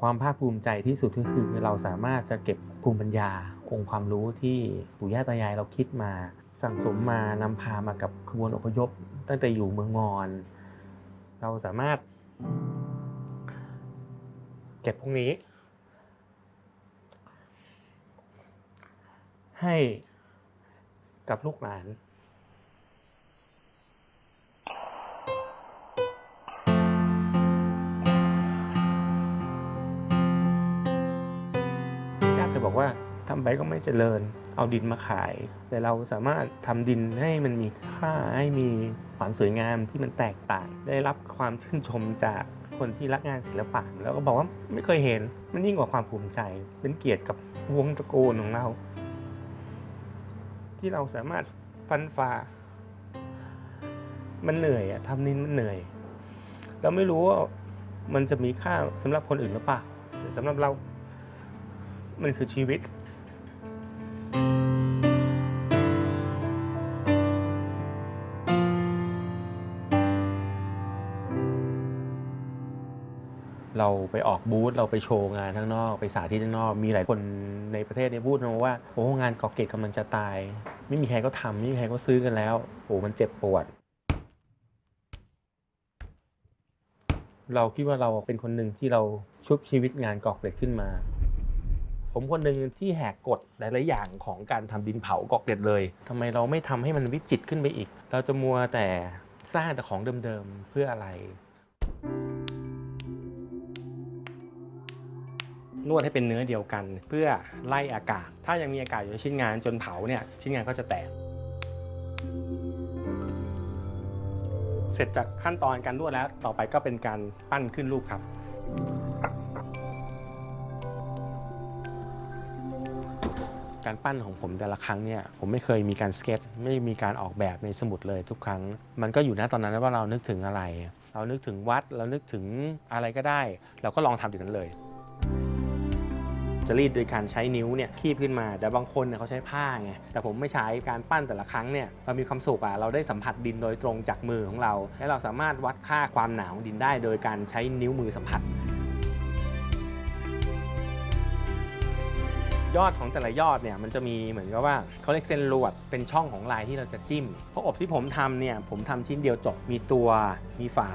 ความภาคภูมิใจที่สุดก็คือเราสามารถจะเก็บภูมิปัญญา องค์ความรู้ที่ปู่ย่าตายายเราคิดมา สั่งสมมานำพามากับขบวนอพยพ ตั้งแต่อยู่เมืองมอญเราสามารถ เก็บพวกนี้ ให้กับลูกหลาน บอกว่าทำไปก็ไม่เจริญ เอาดินมาขาย แต่เราสามารถทำดินให้มันมีค่าให้มีความสวยงามที่มันแตกต่าง ได้รับความชื่นชมจากคนที่รักงานศิลปะ แล้วก็บอกว่าไม่เคยเห็นมันยิ่งกว่าความภูมิใจ เป็นเกียรติกับวงตระกูลของเรา ที่เราสามารถฟันฝ่ามันเหนื่อยอะทำนินมันเหนื่อย เราไม่รู้ว่ามันจะมีค่าสำหรับคนอื่นหรือเปล่าแต่สำหรับเรา มันคือชีวิต เราไปออกบูธเราไปโชว์งานข้างนอก ไปสาธิตข้างนอก มีหลายคนในประเทศเนี่ยพูดมาว่าโอ้งานกอกเกตกำลังจะตาย ไม่มีใครก็ทำไม่มีใครก็ซื้อกันแล้วโอ้มันเจ็บปวด เราคิดว่าเราเป็นคนหนึ่งที่เราชุบชีวิตงานกอกเกร็ดขึ้นมา ผมคนหนึ่งที่แหกกฎหลายๆอย่างของการทำดินเผากอกเกร็ดเลยทำไมเราไม่ทำให้มันวิจิตรขึ้นไปอีก เราจะมัวแต่สร้างแต่ของเดิมๆเพื่ออะไร นวดให้เป็นเนื้อเดียวกัน เพื่อไล่อากาศ ถ้ายังมีอากาศอยู่ในชิ้นงานจนเผาเนี่ยชิ้นงานก็จะแตกเสร็จจากขั้นตอนการนวดแล้วต่อไปก็เป็นการปั้นขึ้นรูปครับ การปั้นของผมแต่ละครั้งเนี่ยผมไม่เคยมีการสเก็ต ไม่มีการออกแบบในสมุดเลยทุกครั้ง มันก็อยู่นะตอนนั้นว่าเรานึกถึงอะไร เรานึกถึงวัดเรานึกถึงอะไรก็ได้ เราก็ลองทำอย่างนั้นเลย จะรีดโดยการใช้นิ้วเนี่ยคีบขึ้นมา แต่บางคนเนี่ยเขาใช้ผ้าไงแต่ผมไม่ใช้การปั้นแต่ละครั้งเนี่ยเรามีความสุขอะเราได้สัมผัสดินโดยตรงจากมือของเรา และเราสามารถวัดค่าความหนาของดินได้ โดยการใช้นิ้วมือสัมผัส ยอดของแต่ละยอดเนี่ยมันจะมีเหมือนกับว่าเขาเรียกเส้นลวดเป็นช่องของลายที่เราจะจิ้มเพราะอบที่ผมทำเนี่ยผมทำชิ้นเดียวจบมีตัวมีฝา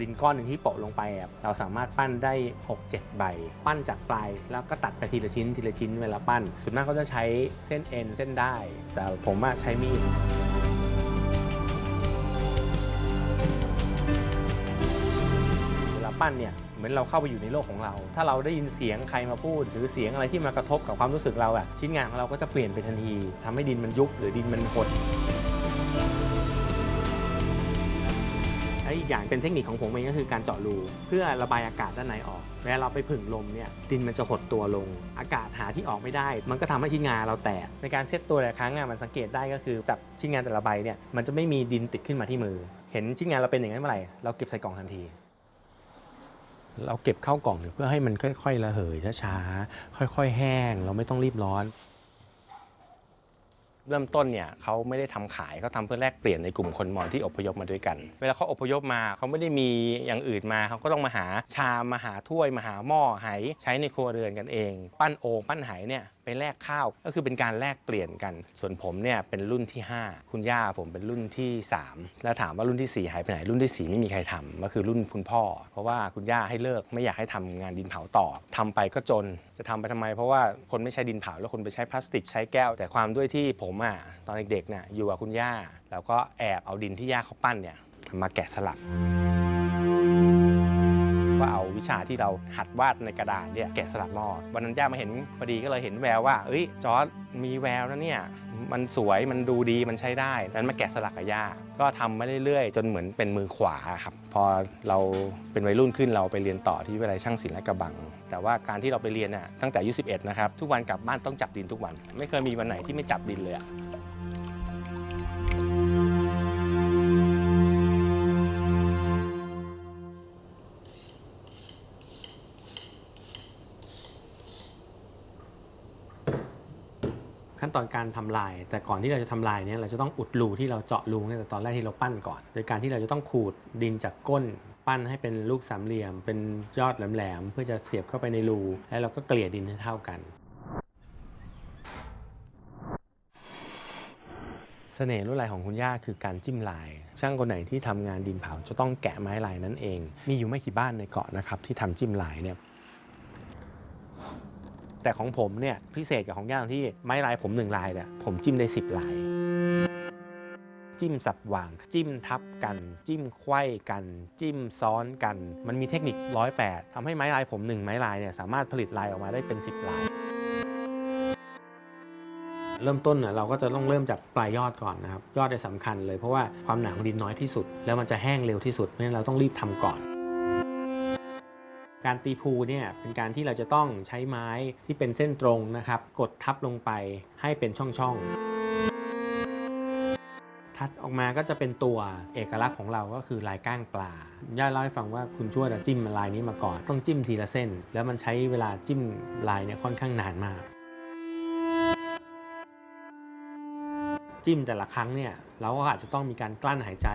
ดินก้อนหนึ่งที่โปะลงไปเราสามารถปั้นได้ 6-7 ใบ ปั้นจากปลายแล้วก็ตัดไปทีละชิ้นทีละชิ้นเวลาปั้นส่วนมากเขาจะใช้เส้นเอ็นเส้นได้ แต่ผมใช้มีด ปั้นเนี่ยเหมือนเราเข้าไปอยู่ในโลกของเรา ถ้าเราได้ยินเสียงใครมาพูด หรือเสียงอะไรที่มากระทบกับความรู้สึกเราอะชิ้นงานของเราก็จะเปลี่ยนไปทันทีทำให้ดินมันยุบหรือดินมันหดและอีกอย่างเป็นเทคนิคของผมเองก็คือการเจาะรูเพื่อระบายอากาศด้านในออกเวลาเราไปผึ่งลมเนี่ยดินมันจะหดตัวลง อากาศหาที่ออกไม่ได้ มันก็ทำให้ชิ้นงานเราแตกในการเซตตัวแต่ครั้งอะมันสังเกตได้ก็คือจับชิ้นงานแต่ละใบเนี่ยมันจะไม่มีดินติดขึ้นมาที่มือ เห็นชิ้นงานเราเป็นอย่างนั้นเมื่อไหร่เราเก็บใส่กล่องทันที เราเก็บเข้ากล่องเพื่อให้มันค่อยๆระเหยช้าๆค่อย ๆ แห้ง เราไม่ต้องรีบร้อน เริ่มต้นเนี่ยเขาไม่ได้ทำขายเขาทำเพื่อแลกเปลี่ยนในกลุ่มคนมอญที่อพยพมาด้วยกัน เวลาเขาอพยพมาเขาไม่ได้มีอย่างอื่นมาเขาก็ต้องมาหาชามมาหาถ้วยมาหาหม้อไหใช้ในครัวเรือนกันเอง ปั้นโอ่งปั้นไหเนี่ย แลกข้าว ก็คือเป็นการแลกเปลี่ยนกัน ส่วนผมเนี่ยเป็นรุ่นที่ 5 คุณย่าผมเป็นรุ่นที่ 3 แล้วถามว่ารุ่นทีสี่4 หายไปไหน รุ่นทีสี่4 ไม่มีใครทำก็คือรุ่นคุณพ่อ เพราะว่าคุณย่าให้เลิกไม่อยากให้ทำงานดินเผาต่อทำไปก็จนจะทำไปทำไม เพราะว่าคนไม่ใช้ดินเผาแล้วคนไปใช้พลาสติกใช้แก้ว แต่ความด้วยที่ผมอะตอนเด็กๆเนี่ยอยู่กับคุณย่า แล้วก็แอบเอาดินที่ย่าเขาปั้นเนี่ยมาแกะสลัก วิชาที่เราหัดวาดในกระดาษเนี่ยแกะสลักหม้อวันนั้นย่ามาเห็นพอดีก็เลยเห็นแววว่าเอ้ยจอร์ดมีแววนะเนี่ยมันสวยมันดูดีมันใช้ได้นั้นมาแกะสลักกับย่าก็ทำมาเรื่อยๆ จนเหมือนเป็นมือขวาครับพอเราเป็นวัยรุ่นขึ้นเราไปเรียนต่อที่วิทยาลัยช่างศิลป์และกระบัง แต่ว่าการที่เราไปเรียนน่ะตั้งแต่อายุ11นะครับทุกวันกลับบ้านต้องจับดินทุกวัน ไม่เคยมีวันไหนที่ไม่จับดินเลย นตอนการทำลาย แต่ก่อนที่เราจะทำลายเนี่ยเราจะต้องอุดรูที่เราเจาะรูตั้งแต่ตอนแรกที่เราปั้นก่อน โดยการที่เราจะต้องขูดดินจากก้น ปั้นให้เป็นรูปสามเหลี่ยม เป็นยอดแหลมๆเพื่อจะเสียบเข้าไปในรู แล้วเราก็เกลี่ยดินให้เท่ากันเสน่ห์ลวดลายของคุณย่าคือการจิ้มลาย ช่างคนไหนที่ทำงานดินเผาจะต้องแกะไม้ลายนั่นเอง มีอยู่ไม่กี่บ้านในเกาะนะครับที่ทำจิ้มลายเนี่ย แต่ของผมเนี่ยพิเศษกับของย่างที่ไม้ลายผมหนึ่งลายเนี่ยผมจิ้มได้ 10 ลาย จิ้มสับหว่าง จิ้มทับกัน จิ้มไขว้กัน จิ้มซ้อนกัน มันมีเทคนิคร้อยแปดทำให้ไม้ลายผมหนึ่งไม้ลายเนี่ยสามารถผลิตลายออกมาได้เป็น 10 ลาย เริ่มต้นน่ะเราก็จะต้องเริ่มจากปลายยอดก่อนนะครับ ยอดเนี่ยสำคัญเลยเพราะว่าความหนาของดินน้อยที่สุด แล้วมันจะแห้งเร็วที่สุดเพราะฉะนั้นเราต้องรีบทำก่อน การตีภูเนี่ยเป็นการที่เราจะต้องใช้ไม้ที่เป็นเส้นตรงนะครับ กดทับลงไปให้เป็นช่องๆ ทัดออกมาก็จะเป็นตัวเอกลักษณ์ของเราก็คือลายก้างปลาย่าเล่าให้ฟังว่าคุณช่วยจิ้มลายนี้มาก่อน ต้องจิ้มทีละเส้น แล้วมันใช้เวลาจิ้มลายเนี่ยค่อนข้างนานมาก จิ้มแต่ละครั้งเนี่ยเราก็อาจจะต้องมีการกลั้นหายใจ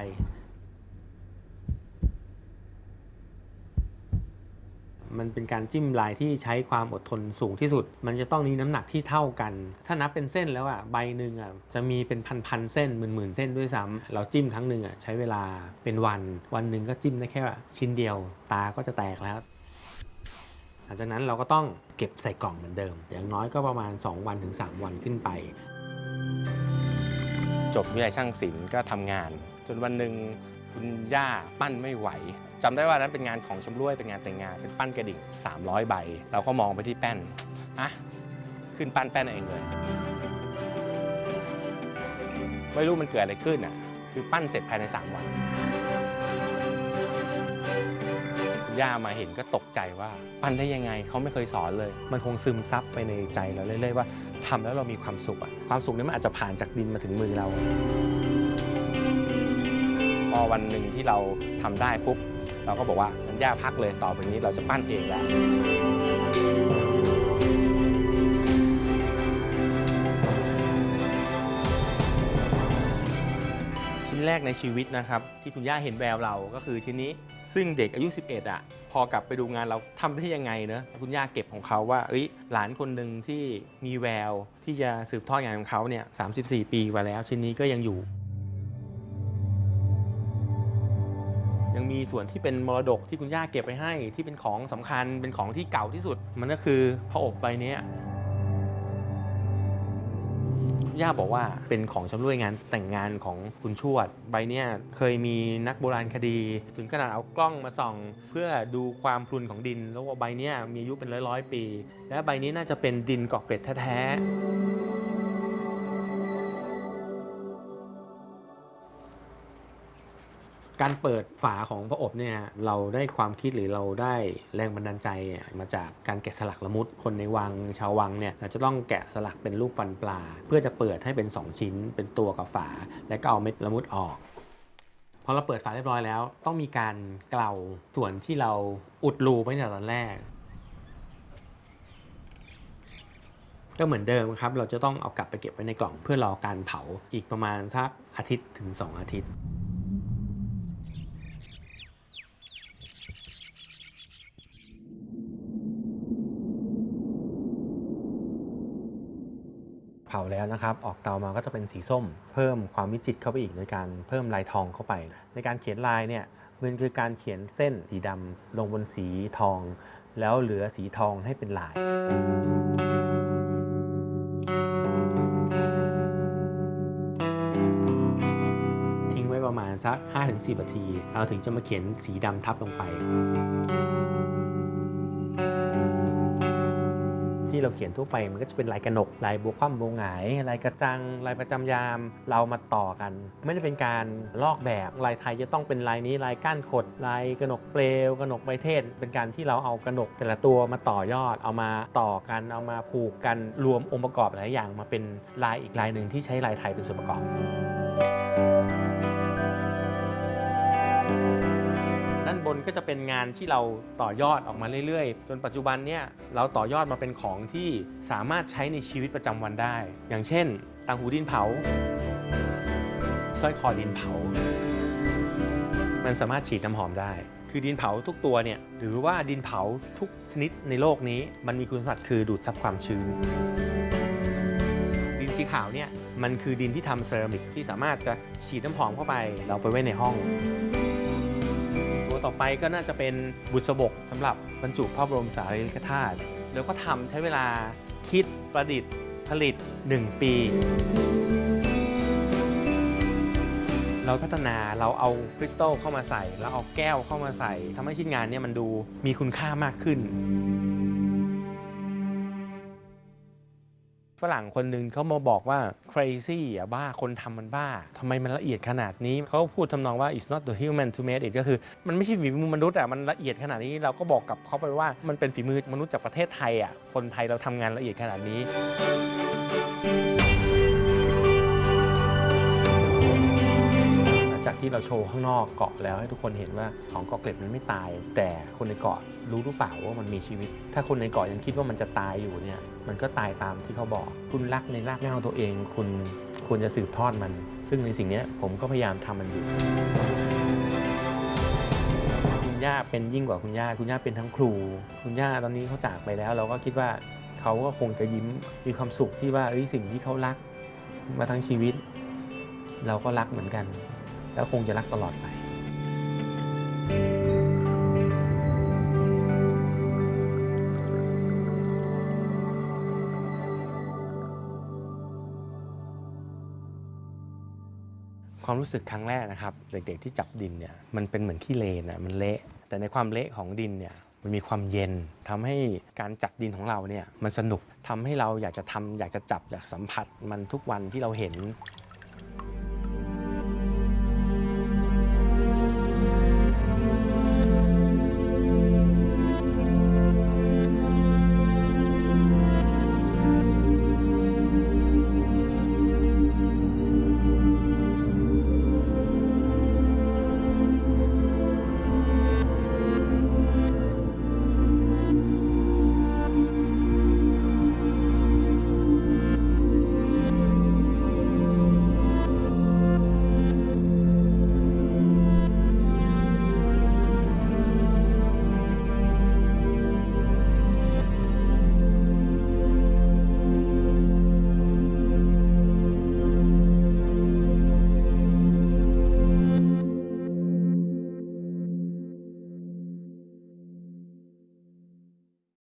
มันเป็นการจิ้มลายที่ใช้ความอดทนสูงที่สุด มันจะต้องมีน้ำหนักที่เท่ากัน ถ้านับเป็นเส้นแล้วอะใบหนึ่งอะจะมีเป็นพันๆเส้นหมื่นๆเส้นด้วยซ้ำเราจิ้มครั้งหนึ่งอะใช้เวลาเป็นวัน วันหนึ่งก็จิ้มได้แค่ชิ้นเดียว ตาก็จะแตกแล้วหลังจากนั้นเราก็ต้องเก็บใส่กล่องเหมือนเดิม อย่างน้อยก็ประมาณ 2 วันถึง 3 วันขึ้นไป จบวิทยาช่างศิลป์ก็ทำงาน จนวันหนึ่ง คุณย่าปั้นไม่ไหวจำได้ว่านั้นเป็นงานของชำร่วยเป็นงานแต่งงานเป็นปั้นกระดิ่ง 300 ใบ เราก็มองไปที่แป้นอะขึ้นปั้นแป้นเองเลย ไม่รู้มันเกิดอะไรขึ้นอะ คือปั้นเสร็จภายใน 3 วันย่ามาเห็นก็ตกใจว่า ปั้นได้ยังไงเขาไม่เคยสอนเลย มันคงซึมซับไปในใจเราเรื่อยๆว่าทำแล้วเรามีความสุขอะความสุขนี้มันอาจจะผ่านจากดินมาถึงมือเรา อวันหนึ่งที่เราทำได้ปุ๊บเราก็บอกว่างั้นย่าพักเลยต่อไปนี้เราจะปั้นเองแล้วชิ้นแรกในชีวิตนะครับ ที่คุณย่าเห็นแววเราก็คือชิ้นนี้ซึ่งเด็กอายุ 11อะพอกลับไปดูงานเราทำได้ยังไงเนอะคุณย่าเก็บของเขาว่าเอ้ยหลานคนหนึ่งที่มีแววที่จะสืบทอดงานของเขาเนี่ย34ปีมาแล้วชิ้นนี้ก็ยังอยู่ มีส่วนที่เป็นมรดกที่คุณย่าเก็บไปให้ ที่เป็นของสำคัญเป็นของที่เก่าที่สุด มันก็คือพระอบใบนี้ยย่าบอกว่าเป็นของชำร่วยงานแต่งงานของคุณชวด ใบเนี้ยเคยมีนักโบราณคดี ถึงขนาดเอากล้องมาส่อง เพื่อดูความพรุนของดิน แล้วว่าใบเนี้ยมีอายุเป็นร้อยร้อยๆปี และใบนี้น่าจะเป็นดินเกาะเกร็ดแท้ๆ การเปิดฝาของพระอบเนี่ยเราได้ความคิดหรือเราได้แรงบันดาลใจมาจากการแกะสลักละมุดคนในวังชาววังเนี่ยจะต้องแกะสลักเป็นรูปฟันปลา เพื่อจะเปิดให้เป็น 2 ชิ้น เป็นตัวกับฝา แล้วก็เอาเม็ดละมุดออกพอเราเปิดฝาเรียบร้อยแล้ว ต้องมีการเกลาส่วนที่เราอุดรูไปตั้งแต่ตอนแรก ก็เหมือนเดิมครับ เราจะต้องเอากลับไปเก็บไว้ในกล่องเพื่อรอการเผาอีกประมาณสักอาทิตย์ถึง 2 อาทิตย์าแล้วนะครับออกเตามาก็จะเป็นสีส้ม เพิ่มความวิจิตรเข้าไปอีกโดยการเพิ่มลายทองเข้าไป ในการเขียนลายเนี่ยมันคือการเขียนเส้นสีดำลงบนสีทอง แล้วเหลือสีทองให้เป็นลายทิ้งไว้ประมาณสัก 5-10นาที เราถึงจะมาเขียนสีดำทับลงไป ที่เราเขียนทั่วไปมันก็จะเป็นลายกระหนกลายบัวคว่ำบัวหงายลายกระจังลายประจำยามเรามาต่อกัน ไม่ได้เป็นการลอกแบบลายไทยจะต้องเป็นลายนี้ลายก้านขดลายกระหนกเปลวกระหนกใบเทศ เป็นการที่เราเอากระหนกแต่ละตัวมาต่อยอดเอามาต่อกันเอามาผูกกันรวมองค์ประกอบหลายอย่างมาเป็นลายอีกลายหนึ่งที่ใช้ลายไทยเป็นส่วนประกอบ ก็จะเป็นงานที่เราต่อยอดออกมาเรื่อยๆ จนปัจจุบันเนี่ยเราต่อยอดมาเป็นของที่สามารถใช้ในชีวิตประจำวันได้ อย่างเช่นต่างหูดินเผาสร้อยคอดินเผา มันสามารถฉีดน้ำหอมได้คคือดินเผาทุกตัวเนี่ยหรือว่าดินเผาทุกชนิดในโลกนี้ มันมีคุณสมบัติคือดูดซับความชื้น ดินสีขาวเนี่ยมันคือดินที่ทำเซรามิกที่สามารถจะฉีดน้ำหอมเข้าไป เราไปไว้ในห้อง ต่อไปก็น่าจะเป็นบุษบกสำหรับบรรจุพระบรมสารีริกธาตุแล้วก็ทำใช้เวลาคิดประดิษฐ์ผลิต 1 ปี เราพัฒนาเราเอาคริสตัลเข้ามาใส่ แล้วเอาแก้วเข้ามาใส่ทำให้ชิ้นงานเนี่ยมันดูมีคุณค่ามากขึ้น ฝรั่งคนหนึ่งเขามาบอกว่า crazy อะบ้าคนทำมันบ้าทำไมมันละเอียดขนาดนี้ เขาพูดทำนองว่า it's not the human to make it ก็คือมันไม่ใช่ฝีมือมนุษย์อะมันละเอียดขนาดนี้เราก็บอกกับเขาไปว่ามันเป็นฝีมือมนุษย์จากประเทศไทยอะคนไทยเราทำงานละเอียดขนาดนี้ ที่เราโชว์ข้างนอกเกาะแล้วให้ทุกคนเห็นว่าของเกาะเกร็ดมันไม่ตาย แต่คนในเกาะรู้หรือเปล่าว่ามันมีชีวิต ถ้าคนในเกาะยังคิดว่ามันจะตายอยู่เนี่ยมันก็ตายตามที่เขาบอก คุณรักในรากเหง้าตัวเอง คุณควรจะสืบทอดมัน ซึ่งในสิ่งนี้ผมก็พยายามทำมันอยู่คุณย่าเป็นยิ่งกว่าคุณย่าคุณย่าเป็นทั้งครู คุณย่าตอนนี้เขาจากไปแล้ว เราก็คิดว่าเขาก็คงจะยิ้มมีความสุขที่ว่าสิ่งที่เขารักมาทั้งชีวิต เราก็รักเหมือนกัน แล้วคงจะรักตลอดไปความรู้สึกครั้งแรกนะครับ เด็กๆที่จับดินเนี่ยมันเป็นเหมือนขี้เลนอะมันเละ แต่ในความเละของดินเนี่ยมันมีความเย็นทำให้การจับดินของเราเนี่ยมันสนุกทำให้เราอยากจะทำอยากจะจับอยากสัมผัสมันทุกวันที่เราเห็น